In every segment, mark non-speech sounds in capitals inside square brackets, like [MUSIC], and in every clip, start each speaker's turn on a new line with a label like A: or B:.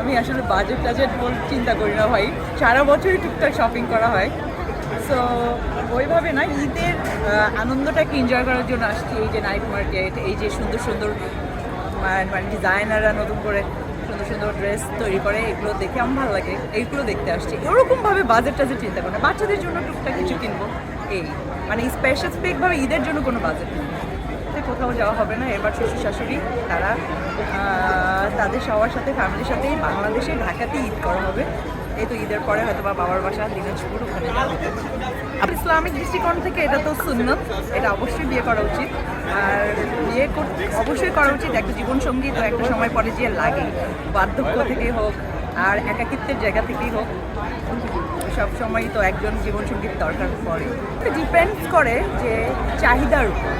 A: আমি আসলে বাজেট টাজেট বল চিন্তা করি না ভাই। সারা বছরই টুকটাক শপিং করা হয়। সো ওইভাবে না, ঈদের আনন্দটাকে এনজয় করার জন্য আসছি। এই যে নাইট মার্কেট এই যে সুন্দর সুন্দর মানে ডিজাইনাররা নতুন করে সুন্দর সুন্দর ড্রেস তৈরি করে, এগুলো দেখে আমার ভালো লাগে। এইগুলো দেখতে আসছি। ওরকমভাবে বাজেট টাজেট চিন্তা করে না। বাচ্চাদের জন্য টুকটাক কিছু কিনবো। এই মানে স্পেশাল স্পেকভাবে ঈদের জন্য কোনো বাজেট নেই। তো কোথাও যাওয়া হবে না। এবার শ্বশুর শাশুড়ি, তারা তাদের সবার সাথে ফ্যামিলির সাথেই বাংলাদেশে ঢাকাতে ঈদ করা হবে। এই তো ঈদের পরে হয়তো বা বাবার বাসা, দিনাজপুর, ওখানে ইসলামিক দৃষ্টিকোণ থেকে এটা তো সুন্নত, এটা অবশ্যই বিয়ে করা উচিত। আর বিয়ে অবশ্যই করা উচিত একটা জীবনসঙ্গী তো একটা সময় পরে যে লাগে। বার্ধক্য থেকেই হোক, আর একাকিত্বের জায়গা থেকেই হোক, সব সময় তো একজন জীবনসঙ্গীর দরকার পড়ে। ডিপেন্ডস করে যে চাহিদার উপর?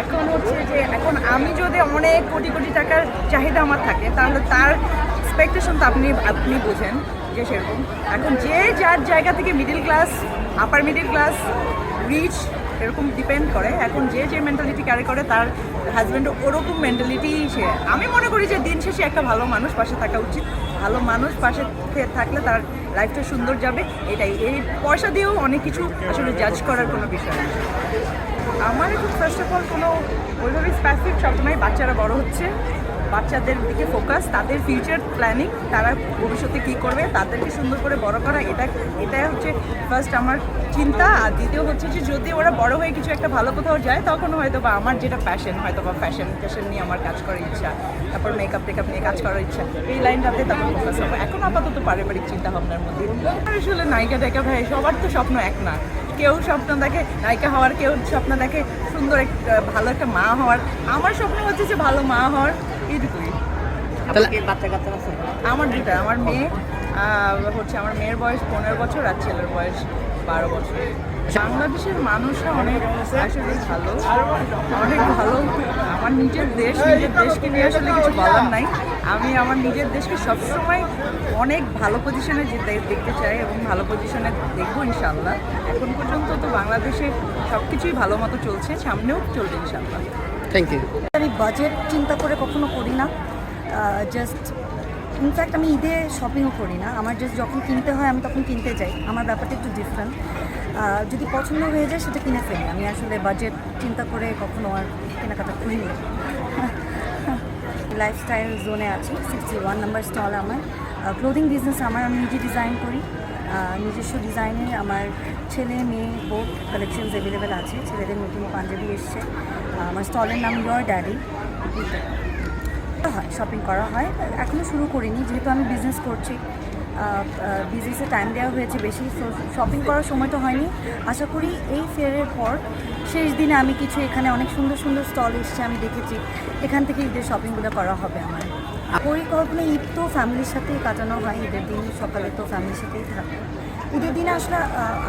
A: এখন হচ্ছে যে এখন আমি যদি অনেক কোটি কোটি টাকার চাহিদা আমার থাকে, তাহলে তার এক্সপেকটেশন তো আপনি আপনি বোঝেন যে সেরকম। এখন যে যার জায়গা থেকে middle class upper middle class rich এরকম ডিপেন্ড করে, এখন যে যে মেন্টালিটি ক্যারি করে, তার হাজব্যান্ড ওরকম মেন্টালিটি সে। আমি মনে করি যে দিন শেষে একটা ভালো মানুষ পাশে থাকা উচিত। ভালো মানুষ পাশে থাকলে তার লাইফটা সুন্দর যাবে, এটাই। এই পয়সা দিয়েও অনেক কিছু আসলে জাজ করার কোনো বিষয় না আমার একটু ফার্স্ট অফ অল কোনো ওইভাবে স্পেসিফিক সবসময় বাচ্চারা বড় হচ্ছে, বাচ্চাদের দিকে ফোকাস তাদের ফিউচার প্ল্যানিং তারা ভবিষ্যতে কী করবে, তাদেরকে সুন্দর করে বড় করা, এটা এটাই হচ্ছে ফার্স্ট আমার চিন্তা। আর দ্বিতীয় হচ্ছে যে যদি ওরা বড় হয়ে কিছু একটা ভালো কোথাও যায় তখন হয়তো বা আমার যেটা প্যাশন হয়তো বা ফ্যাশন ফ্যাশন নিয়ে আমার কাজ করার ইচ্ছা, তারপর মেকআপ টেকআপ নিয়ে কাজ করার ইচ্ছা, এই লাইনটাতে তখন ফোকাস হবে। এখন আপাতত পারিবারিক চিন্তা ভাবনার মধ্যে আসলে নায়িকা টাইকা ভাই, সবার তো স্বপ্ন এক না। কেউ স্বপ্ন দেখে নায়িকা হওয়ার কেউ স্বপ্ন দেখে সুন্দর একটা ভালো একটা মা হওয়ার। আমার স্বপ্ন হচ্ছে যে ভালো মা হওয়ার এইটুকুই। আমার দুটা আমার মেয়ে হচ্ছে আমার মেয়ের বয়স পনেরো বছর আর ছেলের বয়স বারো বছর। বাংলাদেশের মানুষরা অনেক আসলে ভালো অনেক ভালো। আমার নিজের দেশ নিজের দেশকে নিয়ে আসলে কিছু বলার নাই। আমি আমার নিজের দেশকে সবসময় অনেক ভালো পজিশনে যেতে দেখতে চাই এবং ভালো পজিশনে দেখব ইনশাল্লাহ এখন পর্যন্ত তো বাংলাদেশে সব কিছুই ভালো মতো চলছে সামনেও চলবে ইনশাল্লাহ
B: থ্যাংক ইউ
C: আমি বাজেট চিন্তা করে কখনো করি না। জাস্ট ইনফ্যাক্ট আমি ঈদে শপিংও করি না। আমার জাস্ট যখন কিনতে হয়, আমি তখন কিনতে যাই। আমার ব্যাপারটা একটু ডিফারেন্ট যদি পছন্দ হয়ে যায়, সেটা কিনে ফেলি। আমি আসলে বাজেট চিন্তা করে কখনো আর কেনাকাটা করিনি। [LAUGHS] লাইফস্টাইল জোনে আছি। সিক্সটি ওয়ান নাম্বার স্টল আমার ক্লোদিং বিজনেস আমার, আমি নিজে ডিজাইন করি। নিজস্ব ডিজাইনে আমার ছেলে, মেয়ে বোথ কালেকশনস অ্যাভেলেবেল আছে। ছেলেদের নতুন পাঞ্জাবি এসছে। আমার স্টলের নাম ইয়র ড্যাডি হয় শপিং করা হয়। এখনও শুরু করিনি, যেহেতু আমি বিজনেস করছি বিজনেসে টাইম দেওয়া হয়েছে বেশি শপিং করার সময় তো হয়নি। আশা করি এই ফেয়ারের পর শেষ দিনে আমি কিছু এখানে অনেক সুন্দর সুন্দর স্টল এসছে, আমি দেখেছি। এখান থেকে ঈদের শপিংগুলো করা হবে আমার। পরিকল্পনা ঈদ তো ফ্যামিলির সাথেই কাটানো হয়, ঈদের দিন সকালে তো ফ্যামিলির সাথেই থাকব ঈদের দিনে আসলে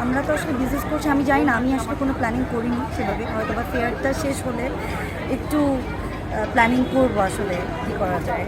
C: আমরা তো আসলে বিজনেস করছি, আমি জানি না, আমি আসলে কোনো প্ল্যানিং করিনি সেভাবে হয়তো বা ফেয়ারটা শেষ হলে একটু প্ল্যানিং করব আসলে কী করা যায়।